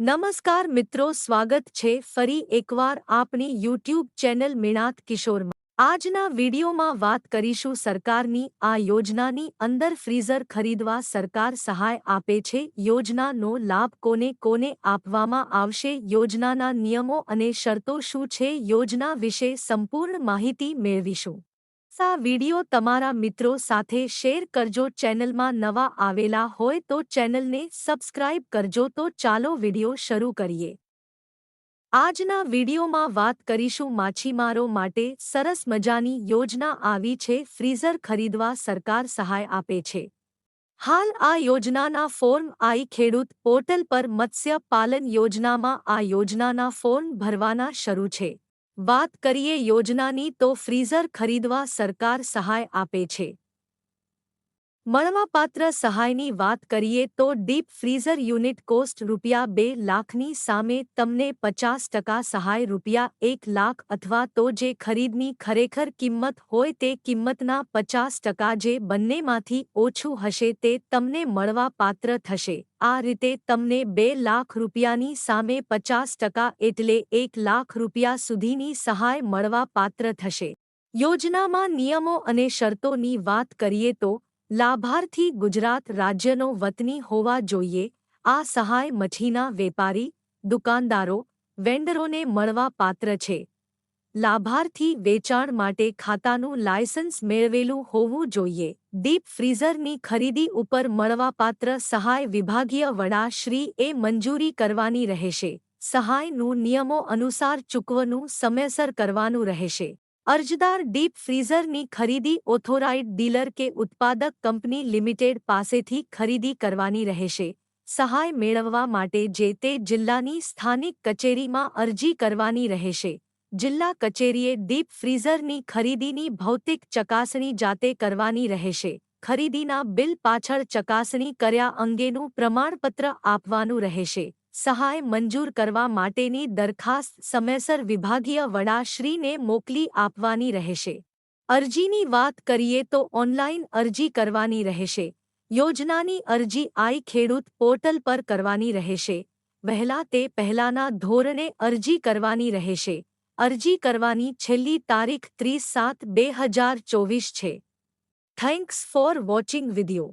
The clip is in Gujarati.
નમસ્કાર મિત્રો, સ્વાગત છે ફરી એકવાર આપની યુટ્યુબ ચેનલ મિણાત કિશોરમાં. આજના વિડીયોમાં વાત કરીશું સરકારની, આ યોજનાની અંદર ફ્રીઝર ખરીદવા સરકાર સહાય આપે છે. યોજનાનો લાભ કોને કોને આપવામાં આવશે? યોજનાના નિયમો અને શરતો શું છે? યોજના વિશે સંપૂર્ણ માહિતી મેળવીશું. આ વિડિયો તમારા મિત્રો સાથે શેર કરજો. ચેનલમાં નવા આવેલા હોય તો ચેનલને સબસ્ક્રાઇબ કરજો. તો ચાલો વિડિયો શરૂ કરીએ. આજના વિડિયોમાં વાત કરીશું માછીમારો માટે સરસ મજાની યોજના આવી છે. ફ્રીઝર ખરીદવા સરકાર સહાય આપે છે. હાલ આ યોજનાના ફોર્મ આઈ ખેડૂત પોર્ટલ પર મત્સ્ય પાલન યોજનામાં આ યોજનાના ફોર્મ ભરવાના શરૂ છે. વાત કરીએ યોજનાની તો ફ્રીઝર ખરીદવા સરકાર સહાય આપે છે. મળવાપાત્ર સહાયની વાત કરીએ તો ડીપ ફ્રીઝર યુનિટ કોસ્ટ રૂપિયા બે લાખની સામે તમને પચાસ ટકા સહાય રૂપિયા એક લાખ અથવા તો જે ખરીદની ખરેખર કિંમત હોય તે કિંમતના પચાસ ટકા જે બંનેમાંથી ઓછું હશે તે તમને મળવાપાત્ર થશે. આ રીતે તમને બે લાખ રૂપિયાની સામે પચાસ ટકા એટલે એક લાખ રૂપિયા સુધીની સહાય મળવાપાત્ર થશે. યોજનામાં નિયમો અને શરતોની વાત કરીએ તો લાભાર્થી ગુજરાત રાજ્યનો વતની હોવા જોઈએ. આ સહાય મછીના વેપારી, દુકાનદારો, વેન્ડરોને મળવા પાત્ર છે. લાભાર્થી વેચાણ માટે ખાતાનું લાયસન્સ મેળવેલું હોવું જોઈએ. ડીપ ફ્રીઝરની ખરીદી ઉપર મળવાપાત્ર સહાય વિભાગીય વડા શ્રી એ મંજૂરી કરવાની રહેશે. સહાયનું નિયમો અનુસાર ચૂકવનું સમયસર કરવાનું રહેશે. અરજદાર ડીપ ફ્રીઝરની ખરીદી ઓથોરાઇડ ડીલર કે ઉત્પાદક કંપની લિમિટેડ પાસેથી ખરીદી કરવાની રહેશે. સહાય મેળવવા માટે જે તે જિલ્લાની સ્થાનિક કચેરીમાં અરજી કરવાની રહેશે. જિલ્લા કચેરીએ ડીપ ફ્રીઝરની ખરીદીની ભૌતિક ચકાસણી જાતે કરવાની રહેશે. ખરીદીના બિલ પાછળ ચકાસણી કર્યા અંગેનું પ્રમાણપત્ર આપવાનું રહેશે. સહાય મંજૂર કરવા માટેની દરખાસ્ત સમયસર વિભાગીય વડાશ્રીને મોકલી આપવાની રહેશે. અરજીની વાત કરીએ તો ઓનલાઈન અરજી કરવાની રહેશે. યોજનાની અરજી આઈ ખેડૂત પોર્ટલ પર કરવાની રહેશે. વહેલા તે પહેલાના ધોરણે અરજી કરવાની રહેશે. અરજી કરવાની છેલ્લી તારીખ ત્રીસ સાત બે હજાર ચોવીસ છે. Thanks for watching video